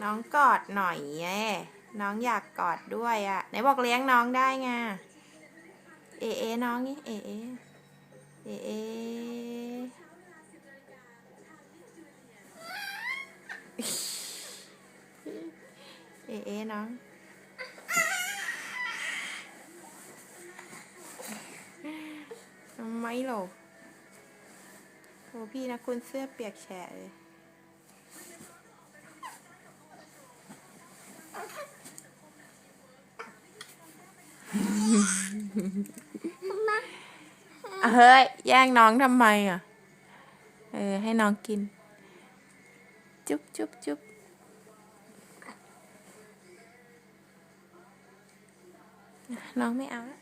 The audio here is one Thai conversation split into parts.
น้องกอดหน่อยแย่น้องอยากกอดด้วยอะ่ะ ไหนบอกเลี้ยงน้องได้ไง เอเอน้องนี่เอเอเอเอเอเอน้อง ทำไมหรอโอ้พี่นะคุณเสื้อเปียกแฉะเลย เฮ้ย แย่งน้องทำไมอะ เออ ให้น้องกิน จุ๊บจุ๊บจุ๊บน้องไม่เอาละ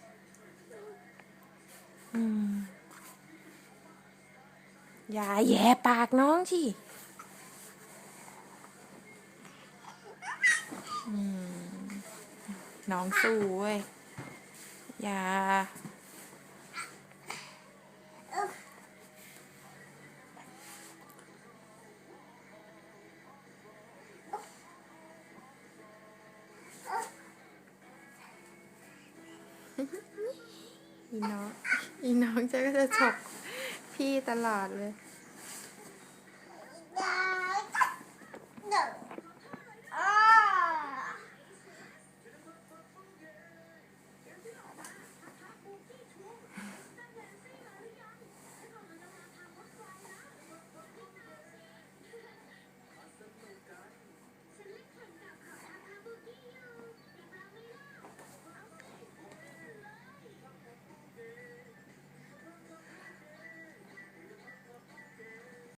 อืมอย่าแย่ปากน้องสิน้องสู้เว้ย อย่าอีน้อง อีน้องจะก็จะฉกพี่ตลอดเลย